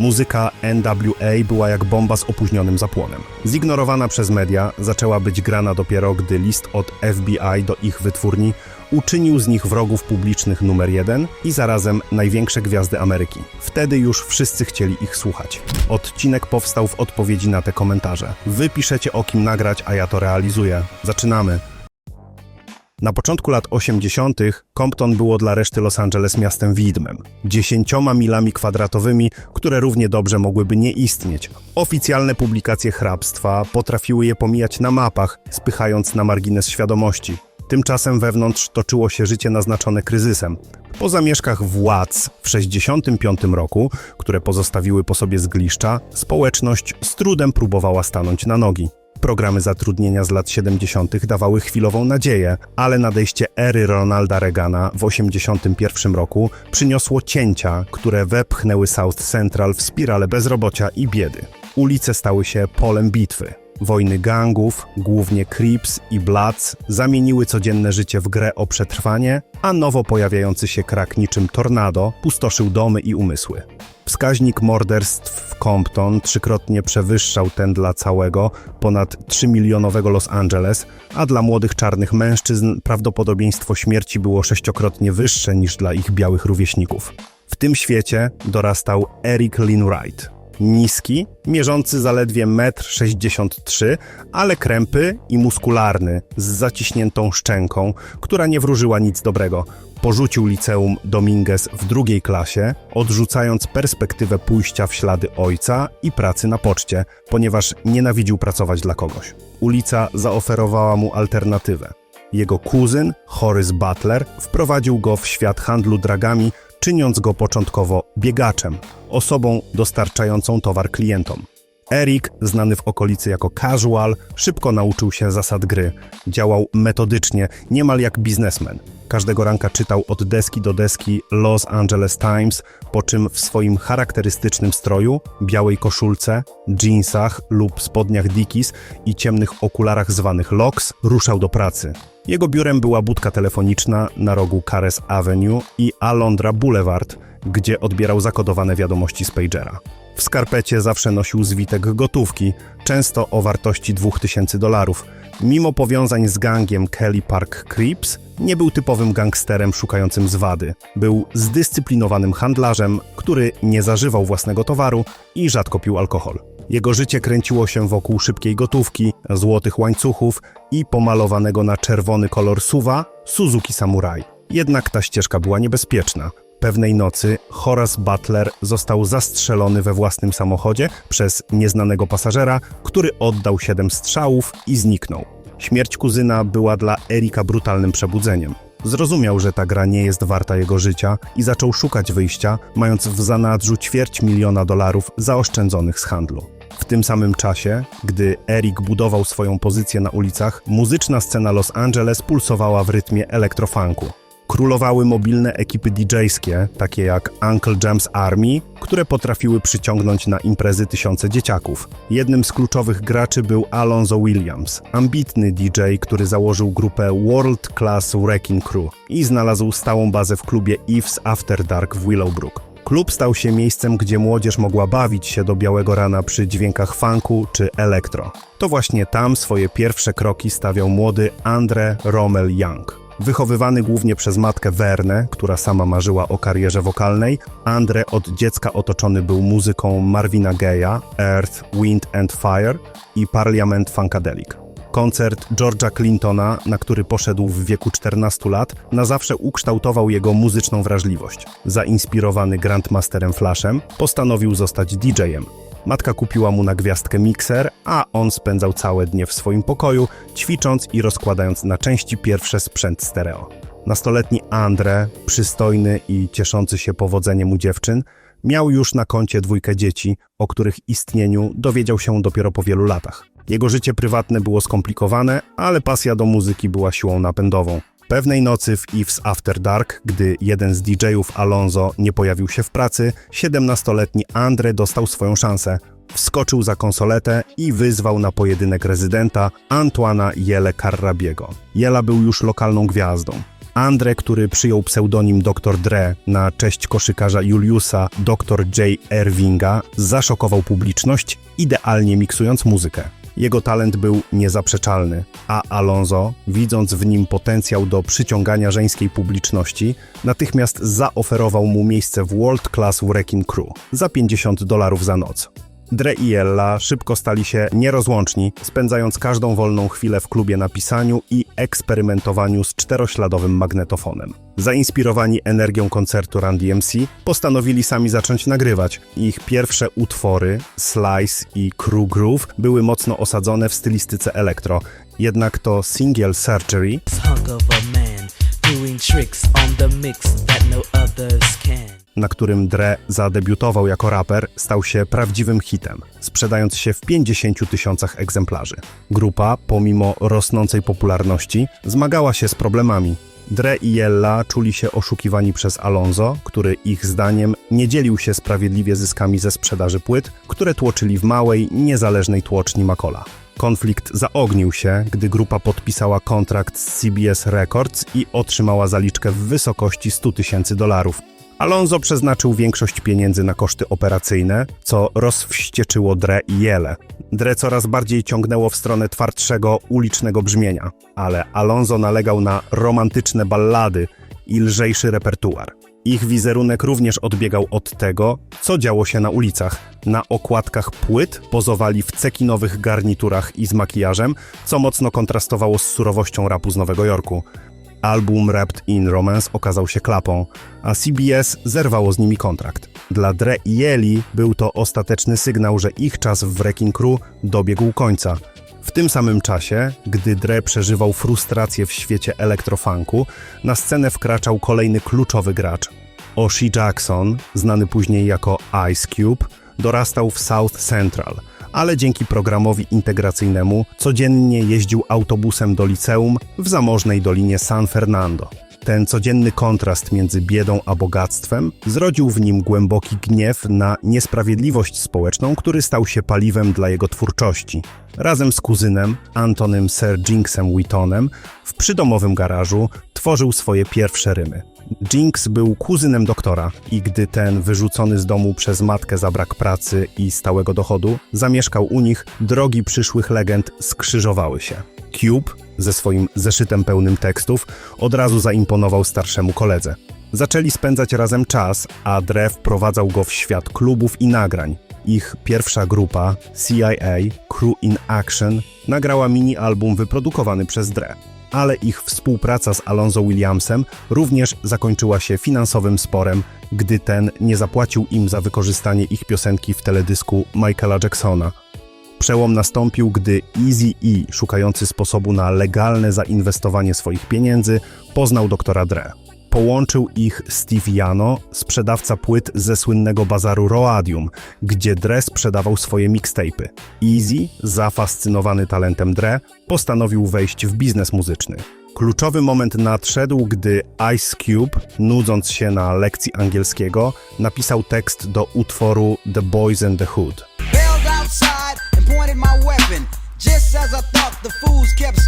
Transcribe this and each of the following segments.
Muzyka NWA była jak bomba z opóźnionym zapłonem. Zignorowana przez media, zaczęła być grana dopiero, gdy list od FBI do ich wytwórni uczynił z nich wrogów publicznych numer jeden i zarazem największe gwiazdy Ameryki. Wtedy już wszyscy chcieli ich słuchać. Odcinek powstał w odpowiedzi na te komentarze. Wy piszecie o kim nagrać, a ja to realizuję. Zaczynamy. Na początku lat 80. Compton było dla reszty Los Angeles miastem widmem. Dziesięcioma milami kwadratowymi, które równie dobrze mogłyby nie istnieć. Oficjalne publikacje hrabstwa potrafiły je pomijać na mapach, spychając na margines świadomości. Tymczasem wewnątrz toczyło się życie naznaczone kryzysem. Po zamieszkach władz w 65 roku, które pozostawiły po sobie zgliszcza, społeczność z trudem próbowała stanąć na nogi. Programy zatrudnienia z lat 70. dawały chwilową nadzieję, ale nadejście ery Ronalda Reagana w 81 roku przyniosło cięcia, które wepchnęły South Central w spirale bezrobocia i biedy. Ulice stały się polem bitwy. Wojny gangów, głównie Crips i Bloods, zamieniły codzienne życie w grę o przetrwanie, a nowo pojawiający się krak niczym tornado pustoszył domy i umysły. Wskaźnik morderstw w Compton trzykrotnie przewyższał ten dla całego, ponad 3-milionowego Los Angeles, a dla młodych czarnych mężczyzn prawdopodobieństwo śmierci było sześciokrotnie wyższe niż dla ich białych rówieśników. W tym świecie dorastał Eric Lynn Wright. Niski, mierzący zaledwie 1,63 m, ale krępy i muskularny, z zaciśniętą szczęką, która nie wróżyła nic dobrego. Porzucił liceum Dominguez w drugiej klasie, odrzucając perspektywę pójścia w ślady ojca i pracy na poczcie, ponieważ nienawidził pracować dla kogoś. Ulica zaoferowała mu alternatywę. Jego kuzyn, Horace Butler, wprowadził go w świat handlu dragami, czyniąc go początkowo biegaczem, osobą dostarczającą towar klientom. Eric, znany w okolicy jako casual, szybko nauczył się zasad gry. Działał metodycznie, niemal jak biznesmen. Każdego ranka czytał od deski do deski Los Angeles Times, po czym w swoim charakterystycznym stroju, białej koszulce, jeansach lub spodniach Dickies i ciemnych okularach zwanych locks, ruszał do pracy. Jego biurem była budka telefoniczna na rogu Cares Avenue i Alondra Boulevard, gdzie odbierał zakodowane wiadomości z pagera. W skarpecie zawsze nosił zwitek gotówki, często o wartości 2000 dolarów. Mimo powiązań z gangiem Kelly Park Crips, nie był typowym gangsterem szukającym zwady. Był zdyscyplinowanym handlarzem, który nie zażywał własnego towaru i rzadko pił alkohol. Jego życie kręciło się wokół szybkiej gotówki, złotych łańcuchów i pomalowanego na czerwony kolor suwa Suzuki Samurai. Jednak ta ścieżka była niebezpieczna. Pewnej nocy Horace Butler został zastrzelony we własnym samochodzie przez nieznanego pasażera, który oddał siedem strzałów i zniknął. Śmierć kuzyna była dla Erika brutalnym przebudzeniem. Zrozumiał, że ta gra nie jest warta jego życia i zaczął szukać wyjścia, mając w zanadrzu ćwierć miliona dolarów zaoszczędzonych z handlu. W tym samym czasie, gdy Eric budował swoją pozycję na ulicach, muzyczna scena Los Angeles pulsowała w rytmie elektrofunku. Królowały mobilne ekipy DJ-skie, takie jak Uncle Jam's Army, które potrafiły przyciągnąć na imprezy tysiące dzieciaków. Jednym z kluczowych graczy był Alonzo Williams, ambitny DJ, który założył grupę World Class Wrecking Crew i znalazł stałą bazę w klubie Eve's After Dark w Willowbrook. Klub stał się miejscem, gdzie młodzież mogła bawić się do białego rana przy dźwiękach funku czy elektro. To właśnie tam swoje pierwsze kroki stawiał młody Andre Rommel Young. Wychowywany głównie przez matkę Wernę, która sama marzyła o karierze wokalnej, Andre od dziecka otoczony był muzyką Marvina Gaye'a, Earth, Wind and Fire i Parliament Funkadelic. Koncert George'a Clintona, na który poszedł w wieku 14 lat, na zawsze ukształtował jego muzyczną wrażliwość. Zainspirowany Grandmasterem Flashem, postanowił zostać DJ-em. Matka kupiła mu na gwiazdkę mikser, a on spędzał całe dnie w swoim pokoju, ćwicząc i rozkładając na części pierwsze sprzęt stereo. Nastoletni Andre, przystojny i cieszący się powodzeniem u dziewczyn, miał już na koncie dwójkę dzieci, o których istnieniu dowiedział się dopiero po wielu latach. Jego życie prywatne było skomplikowane, ale pasja do muzyki była siłą napędową. Pewnej nocy w Eve's After Dark, gdy jeden z DJ-ów Alonso nie pojawił się w pracy, 17-letni Andre dostał swoją szansę. Wskoczył za konsoletę i wyzwał na pojedynek rezydenta Antoana Jele Carrabiego. Jela był już lokalną gwiazdą. Andre, który przyjął pseudonim Dr. Dre na cześć koszykarza Juliusa Dr. J. Ervinga, zaszokował publiczność, idealnie miksując muzykę. Jego talent był niezaprzeczalny, a Alonso, widząc w nim potencjał do przyciągania żeńskiej publiczności, natychmiast zaoferował mu miejsce w World Class Wrecking Crew za 50 dolarów za noc. Dre i Ella szybko stali się nierozłączni, spędzając każdą wolną chwilę w klubie na pisaniu i eksperymentowaniu z czterośladowym magnetofonem. Zainspirowani energią koncertu Run DMC, postanowili sami zacząć nagrywać. Ich pierwsze utwory, Slice i Crew Groove, były mocno osadzone w stylistyce elektro, jednak to single Surgery na którym Dre zadebiutował jako raper, stał się prawdziwym hitem, sprzedając się w 50 tysiącach egzemplarzy. Grupa, pomimo rosnącej popularności, zmagała się z problemami. Dre i Jella czuli się oszukiwani przez Alonso, który ich zdaniem nie dzielił się sprawiedliwie zyskami ze sprzedaży płyt, które tłoczyli w małej, niezależnej tłoczni Makola. Konflikt zaognił się, gdy grupa podpisała kontrakt z CBS Records i otrzymała zaliczkę w wysokości 100 tysięcy dolarów. Alonso przeznaczył większość pieniędzy na koszty operacyjne, co rozwścieczyło Dre i Jele. Dre coraz bardziej ciągnęło w stronę twardszego, ulicznego brzmienia, ale Alonso nalegał na romantyczne ballady i lżejszy repertuar. Ich wizerunek również odbiegał od tego, co działo się na ulicach. Na okładkach płyt pozowali w cekinowych garniturach i z makijażem, co mocno kontrastowało z surowością rapu z Nowego Jorku. Album Wrapped in Romance okazał się klapą, a CBS zerwało z nimi kontrakt. Dla Dre i Yeli był to ostateczny sygnał, że ich czas w Wrecking Crew dobiegł końca. W tym samym czasie, gdy Dre przeżywał frustrację w świecie elektrofunku, na scenę wkraczał kolejny kluczowy gracz. Oshi Jackson, znany później jako Ice Cube, dorastał w South Central, ale dzięki programowi integracyjnemu codziennie jeździł autobusem do liceum w zamożnej dolinie San Fernando. Ten codzienny kontrast między biedą a bogactwem zrodził w nim głęboki gniew na niesprawiedliwość społeczną, który stał się paliwem dla jego twórczości. Razem z kuzynem, Antonym Sir Jinxem Wheatonem, w przydomowym garażu tworzył swoje pierwsze rymy. Jinx był kuzynem doktora i gdy ten wyrzucony z domu przez matkę za brak pracy i stałego dochodu zamieszkał u nich, drogi przyszłych legend skrzyżowały się. Cube, ze swoim zeszytem pełnym tekstów, od razu zaimponował starszemu koledze. Zaczęli spędzać razem czas, a Dre wprowadzał go w świat klubów i nagrań. Ich pierwsza grupa, CIA Crew in Action, nagrała mini-album wyprodukowany przez Dre. Ale ich współpraca z Alonso Williamsem również zakończyła się finansowym sporem, gdy ten nie zapłacił im za wykorzystanie ich piosenki w teledysku Michaela Jacksona. Przełom nastąpił, gdy Easy E, szukający sposobu na legalne zainwestowanie swoich pieniędzy, poznał doktora Dre. Połączył ich Steve Jano, sprzedawca płyt ze słynnego bazaru Roadium, gdzie Dre sprzedawał swoje mixtape'y. Easy, zafascynowany talentem Dre, postanowił wejść w biznes muzyczny. Kluczowy moment nadszedł, gdy Ice Cube, nudząc się na lekcji angielskiego, napisał tekst do utworu The Boys and the Hood. Pointed my weapon. Just as I thought, the fools kept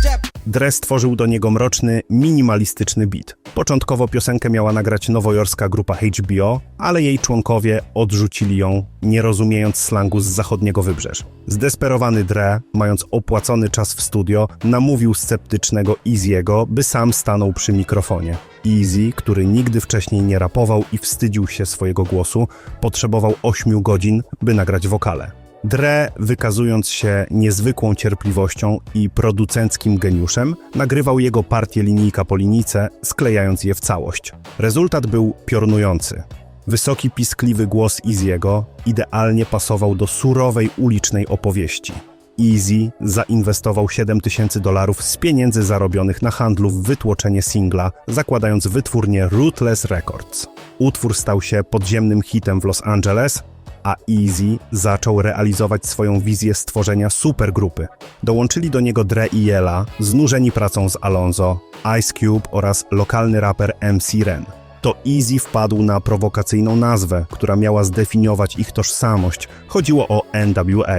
stworzył do niego mroczny, minimalistyczny beat. Początkowo piosenkę miała nagrać nowojorska grupa HBO, ale jej członkowie odrzucili ją, nie rozumiejąc slangu z zachodniego wybrzeż. Zdesperowany Dre, mając opłacony czas w studio, namówił sceptycznego Easy'ego, by sam stanął przy mikrofonie. Easy, który nigdy wcześniej nie rapował i wstydził się swojego głosu, potrzebował 8 godzin, by nagrać wokale. Dre, wykazując się niezwykłą cierpliwością i producenckim geniuszem, nagrywał jego partię linijka po linijce, sklejając je w całość. Rezultat był piorunujący. Wysoki, piskliwy głos Easy'ego idealnie pasował do surowej ulicznej opowieści. Easy zainwestował 7 tysięcy dolarów z pieniędzy zarobionych na handlu w wytłoczenie singla, zakładając wytwórnię Ruthless Records. Utwór stał się podziemnym hitem w Los Angeles, a Easy zaczął realizować swoją wizję stworzenia supergrupy. Dołączyli do niego Dre i Jella, znużeni pracą z Alonso, Ice Cube oraz lokalny raper MC Ren. To Easy wpadł na prowokacyjną nazwę, która miała zdefiniować ich tożsamość. Chodziło o NWA.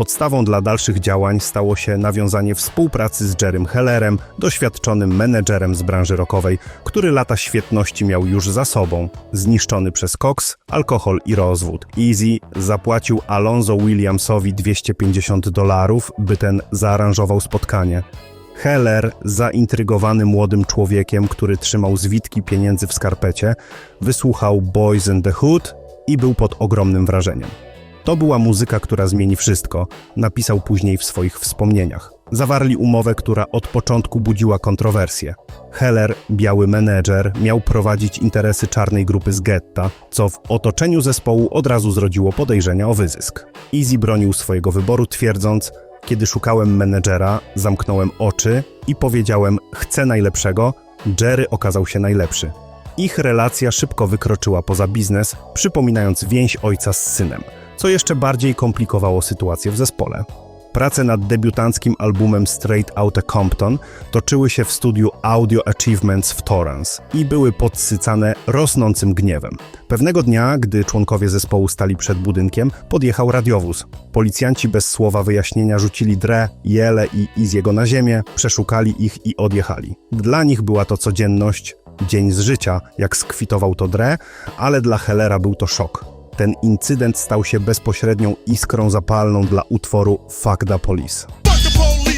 Podstawą dla dalszych działań stało się nawiązanie współpracy z Jerrym Hellerem, doświadczonym menedżerem z branży rockowej, który lata świetności miał już za sobą, zniszczony przez koks, alkohol i rozwód. Easy zapłacił Alonzo Williamsowi 250 dolarów, by ten zaaranżował spotkanie. Heller, zaintrygowany młodym człowiekiem, który trzymał zwitki pieniędzy w skarpecie, wysłuchał Boys in the Hood i był pod ogromnym wrażeniem. To była muzyka, która zmieni wszystko, napisał później w swoich wspomnieniach. Zawarli umowę, która od początku budziła kontrowersje. Heller, biały menedżer, miał prowadzić interesy czarnej grupy z getta, co w otoczeniu zespołu od razu zrodziło podejrzenia o wyzysk. Easy bronił swojego wyboru, twierdząc: Kiedy szukałem menedżera, zamknąłem oczy i powiedziałem: Chcę najlepszego. Jerry okazał się najlepszy. Ich relacja szybko wykroczyła poza biznes, przypominając więź ojca z synem, co jeszcze bardziej komplikowało sytuację w zespole. Prace nad debiutanckim albumem Straight Outta Compton toczyły się w studiu Audio Achievements w Torrance i były podsycane rosnącym gniewem. Pewnego dnia, gdy członkowie zespołu stali przed budynkiem, podjechał radiowóz. Policjanci bez słowa wyjaśnienia rzucili Dre, Jele i Iziego na ziemię, przeszukali ich i odjechali. Dla nich była to codzienność, dzień z życia, jak skwitował to Dre, ale dla Hellera był to szok. Ten incydent stał się bezpośrednią iskrą zapalną dla utworu Fuck the Police. Fuck the police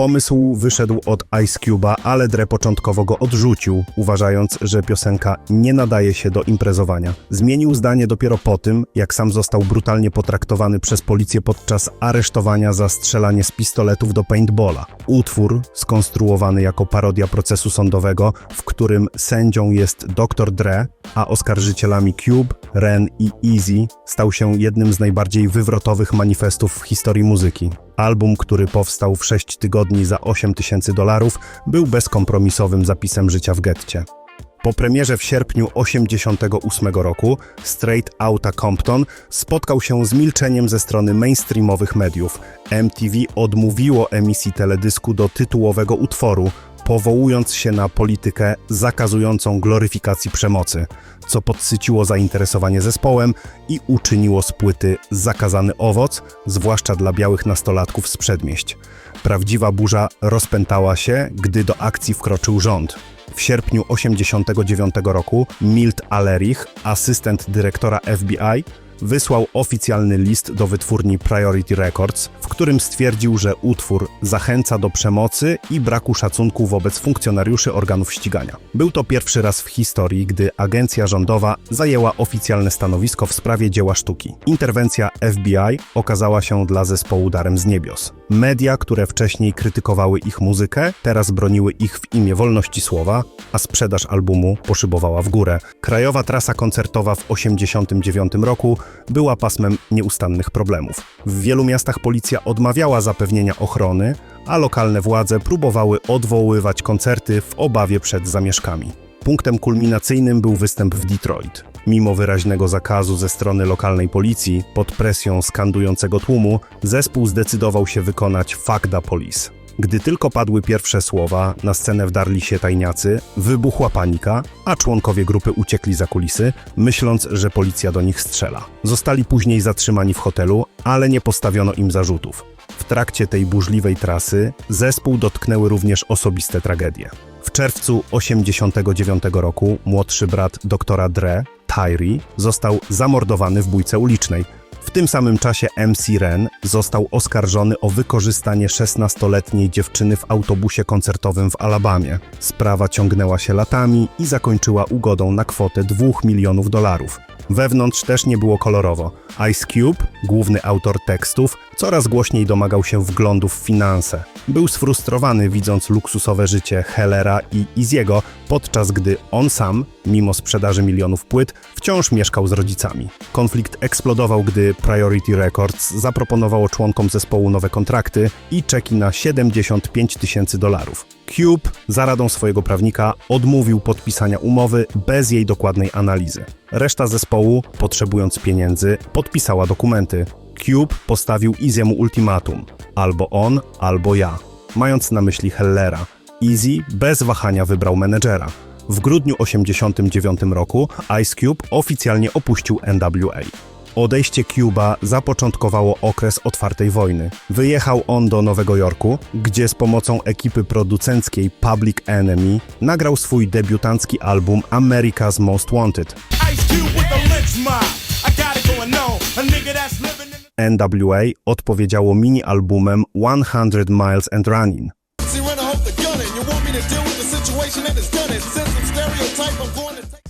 Pomysł wyszedł od Ice Cube'a, ale Dre początkowo go odrzucił, uważając, że piosenka nie nadaje się do imprezowania. Zmienił zdanie dopiero po tym, jak sam został brutalnie potraktowany przez policję podczas aresztowania za strzelanie z pistoletów do paintballa. Utwór, skonstruowany jako parodia procesu sądowego, w którym sędzią jest Dr. Dre, a oskarżycielami Cube, Ren i Easy, stał się jednym z najbardziej wywrotowych manifestów w historii muzyki. Album, który powstał w 6 tygodni za 8 tysięcy dolarów, był bezkompromisowym zapisem życia w getcie. Po premierze w sierpniu 1988 roku Straight Outta Compton spotkał się z milczeniem ze strony mainstreamowych mediów. MTV odmówiło emisji teledysku do tytułowego utworu, powołując się na politykę zakazującą gloryfikacji przemocy, co podsyciło zainteresowanie zespołem i uczyniło z płyty zakazany owoc, zwłaszcza dla białych nastolatków z przedmieść. Prawdziwa burza rozpętała się, gdy do akcji wkroczył rząd. W sierpniu 1989 roku Milt Alerich, asystent dyrektora FBI, wysłał oficjalny list do wytwórni Priority Records, w którym stwierdził, że utwór zachęca do przemocy i braku szacunku wobec funkcjonariuszy organów ścigania. Był to pierwszy raz w historii, gdy agencja rządowa zajęła oficjalne stanowisko w sprawie dzieła sztuki. Interwencja FBI okazała się dla zespołu darem z niebios. Media, które wcześniej krytykowały ich muzykę, teraz broniły ich w imię wolności słowa, a sprzedaż albumu poszybowała w górę. Krajowa trasa koncertowa w 1989 roku była pasmem nieustannych problemów. W wielu miastach policja odmawiała zapewnienia ochrony, a lokalne władze próbowały odwoływać koncerty w obawie przed zamieszkami. Punktem kulminacyjnym był występ w Detroit. Mimo wyraźnego zakazu ze strony lokalnej policji, pod presją skandującego tłumu, zespół zdecydował się wykonać Fuck the Police. Gdy tylko padły pierwsze słowa, na scenę wdarli się tajniacy, wybuchła panika, a członkowie grupy uciekli za kulisy, myśląc, że policja do nich strzela. Zostali później zatrzymani w hotelu, ale nie postawiono im zarzutów. W trakcie tej burzliwej trasy zespół dotknęły również osobiste tragedie. W czerwcu 1989 roku młodszy brat doktora Dre, Tyree, został zamordowany w bójce ulicznej. W tym samym czasie MC Ren został oskarżony o wykorzystanie 16-letniej dziewczyny w autobusie koncertowym w Alabamie. Sprawa ciągnęła się latami i zakończyła ugodą na kwotę 2 milionów dolarów. Wewnątrz też nie było kolorowo. Ice Cube, główny autor tekstów, coraz głośniej domagał się wglądów w finanse. Był sfrustrowany widząc luksusowe życie Hellera i Iziego, podczas gdy on sam, mimo sprzedaży milionów płyt, wciąż mieszkał z rodzicami. Konflikt eksplodował, gdy Priority Records zaproponowało członkom zespołu nowe kontrakty i czeki na 75 tysięcy dolarów. Cube, za radą swojego prawnika, odmówił podpisania umowy bez jej dokładnej analizy. Reszta zespołu, potrzebując pieniędzy, podpisała dokumenty. Cube postawił Easy'emu ultimatum: albo on, albo ja, mając na myśli Hellera. Easy bez wahania wybrał menedżera. W grudniu 1989 roku Ice Cube oficjalnie opuścił NWA. Odejście Cuba zapoczątkowało okres otwartej wojny. Wyjechał on do Nowego Jorku, gdzie z pomocą ekipy producenckiej Public Enemy nagrał swój debiutancki album America's Most Wanted. NWA odpowiedziało mini-albumem 100 Miles and Running. See,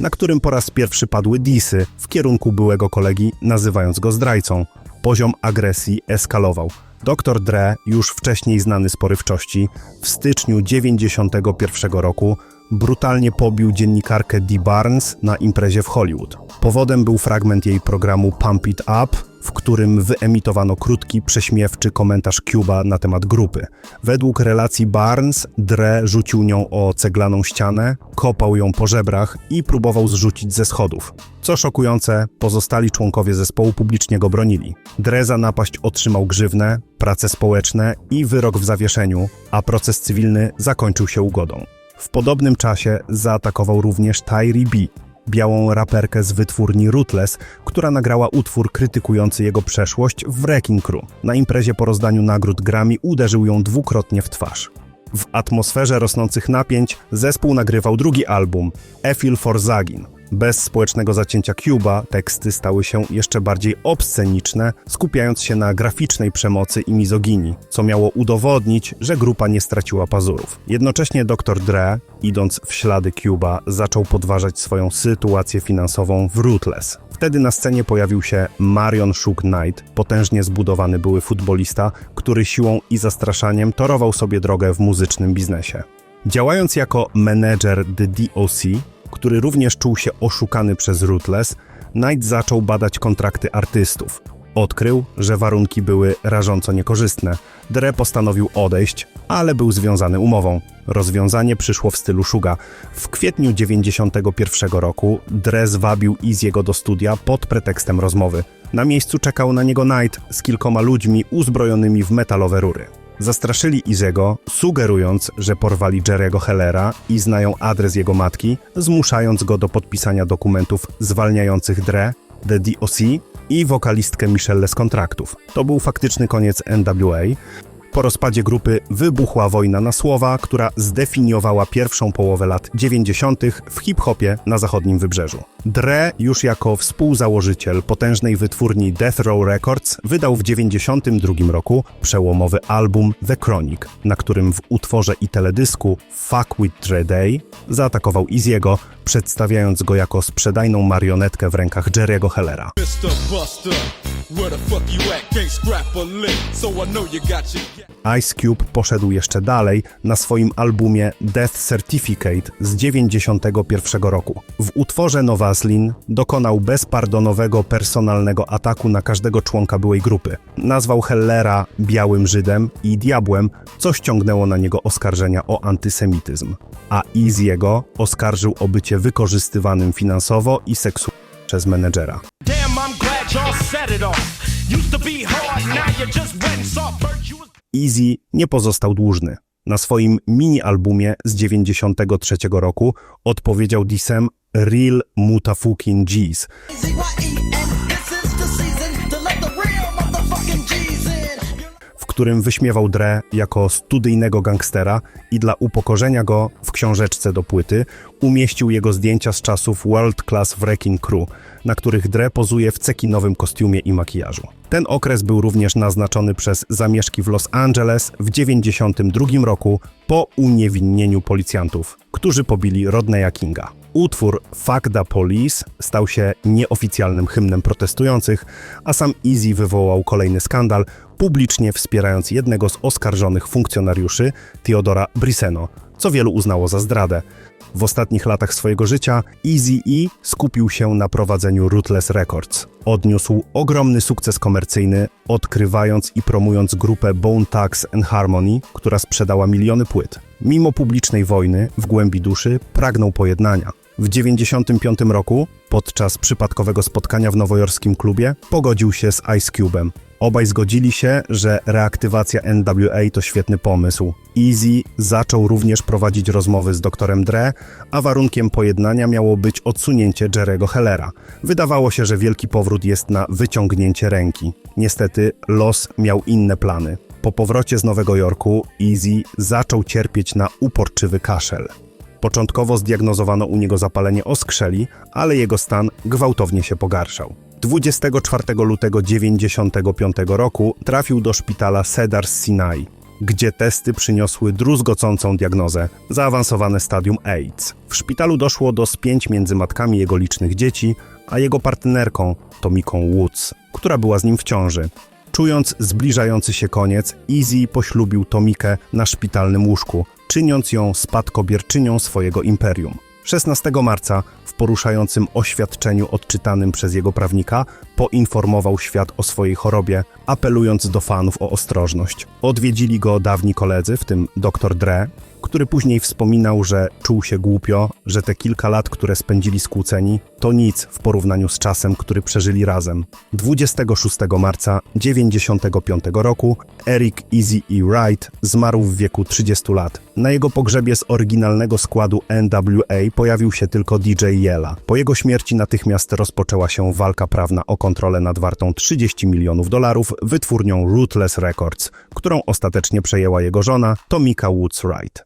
na którym po raz pierwszy padły disy w kierunku byłego kolegi, nazywając go zdrajcą. Poziom agresji eskalował. Dr Dre, już wcześniej znany z porywczości, w styczniu 91 roku brutalnie pobił dziennikarkę Dee Barnes na imprezie w Hollywood. Powodem był fragment jej programu Pump It Up, w którym wyemitowano krótki, prześmiewczy komentarz Cuba na temat grupy. Według relacji Barnes, Dre rzucił nią o ceglaną ścianę, kopał ją po żebrach i próbował zrzucić ze schodów. Co szokujące, pozostali członkowie zespołu publicznie go bronili. Dre za napaść otrzymał grzywnę, prace społeczne i wyrok w zawieszeniu, a proces cywilny zakończył się ugodą. W podobnym czasie zaatakował również Tyree B., białą raperkę z wytwórni Rootless, która nagrała utwór krytykujący jego przeszłość w Wrecking Crew. Na imprezie po rozdaniu nagród Grammy uderzył ją dwukrotnie w twarz. W atmosferze rosnących napięć zespół nagrywał drugi album, Efil for Zagin. Bez społecznego zacięcia Cuba teksty stały się jeszcze bardziej obsceniczne, skupiając się na graficznej przemocy i mizoginii, co miało udowodnić, że grupa nie straciła pazurów. Jednocześnie Dr. Dre, idąc w ślady Cuba, zaczął podważać swoją sytuację finansową w Rootless. Wtedy na scenie pojawił się Marion Shook Knight, potężnie zbudowany były futbolista, który siłą i zastraszaniem torował sobie drogę w muzycznym biznesie. Działając jako menedżer The DOC, który również czuł się oszukany przez Rootless, Knight zaczął badać kontrakty artystów. Odkrył, że warunki były rażąco niekorzystne. Dre postanowił odejść, ale był związany umową. Rozwiązanie przyszło w stylu Shuga. W kwietniu 91 roku Dre zwabił Easy'ego do studia pod pretekstem rozmowy. Na miejscu czekał na niego Knight z kilkoma ludźmi uzbrojonymi w metalowe rury. Zastraszyli Izego, sugerując, że porwali Jerry'ego Hellera i znają adres jego matki, zmuszając go do podpisania dokumentów zwalniających Dre, The DOC i wokalistkę Michelle z kontraktów. To był faktyczny koniec NWA. Po rozpadzie grupy wybuchła wojna na słowa, która zdefiniowała pierwszą połowę lat 90. w hip-hopie na zachodnim wybrzeżu. Dre, już jako współzałożyciel potężnej wytwórni Death Row Records, wydał w 92 roku przełomowy album The Chronic, na którym w utworze i teledysku Fuck With Dre Day zaatakował Easy'ego, przedstawiając go jako sprzedajną marionetkę w rękach Jerry'ego Hellera. Ice Cube poszedł jeszcze dalej na swoim albumie Death Certificate z 91 roku. W utworze Nowaslin dokonał bezpardonowego personalnego ataku na każdego członka byłej grupy. Nazwał Hellera białym Żydem i diabłem, co ściągnęło na niego oskarżenia o antysemityzm. A Easy'ego oskarżył o bycie wykorzystywanym finansowo i seksualnie przez menedżera. Damn, Easy nie pozostał dłużny. Na swoim mini-albumie z 93 roku odpowiedział disem Real Mutafukin G's, którym wyśmiewał Dre jako studyjnego gangstera i dla upokorzenia go w książeczce do płyty umieścił jego zdjęcia z czasów World Class Wrecking Crew, na których Dre pozuje w cekinowym kostiumie i makijażu. Ten okres był również naznaczony przez zamieszki w Los Angeles w 92 roku po uniewinnieniu policjantów, którzy pobili Rodneya Kinga. Utwór Fuck the Police stał się nieoficjalnym hymnem protestujących, a sam Easy wywołał kolejny skandal, publicznie wspierając jednego z oskarżonych funkcjonariuszy, Theodora Briseno, co wielu uznało za zdradę. W ostatnich latach swojego życia Eazy-E skupił się na prowadzeniu Ruthless Records. Odniósł ogromny sukces komercyjny, odkrywając i promując grupę Bone Thugs and Harmony, która sprzedała miliony płyt. Mimo publicznej wojny, w głębi duszy pragnął pojednania. W 1995 roku, podczas przypadkowego spotkania w nowojorskim klubie, pogodził się z Ice Cube'em. Obaj zgodzili się, że reaktywacja NWA to świetny pomysł. Easy zaczął również prowadzić rozmowy z doktorem Dre, a warunkiem pojednania miało być odsunięcie Jerego Hellera. Wydawało się, że wielki powrót jest na wyciągnięcie ręki. Niestety los miał inne plany. Po powrocie z Nowego Jorku Easy zaczął cierpieć na uporczywy kaszel. Początkowo zdiagnozowano u niego zapalenie oskrzeli, ale jego stan gwałtownie się pogarszał. 24 lutego 1995 roku trafił do szpitala Cedar Sinai, gdzie testy przyniosły druzgocącą diagnozę zaawansowane stadium AIDS. W szpitalu doszło do spięć między matkami jego licznych dzieci, a jego partnerką Tomiką Woods, która była z nim w ciąży. Czując zbliżający się koniec, Easy poślubił Tomikę na szpitalnym łóżku, czyniąc ją spadkobierczynią swojego imperium. 16 marca poruszającym oświadczeniu odczytanym przez jego prawnika poinformował świat o swojej chorobie, apelując do fanów o ostrożność. Odwiedzili go dawni koledzy, w tym dr Dre, który później wspominał, że czuł się głupio, że te kilka lat, które spędzili skłóceni, to nic w porównaniu z czasem, który przeżyli razem. 26 marca 1995 roku Eric Easy E. Wright zmarł w wieku 30 lat. Na jego pogrzebie z oryginalnego składu NWA pojawił się tylko DJ Yella. Po jego śmierci natychmiast rozpoczęła się walka prawna o kontrolę nad wartą 30 milionów dolarów wytwórnią Ruthless Records, którą ostatecznie przejęła jego żona Tomika Woods Wright.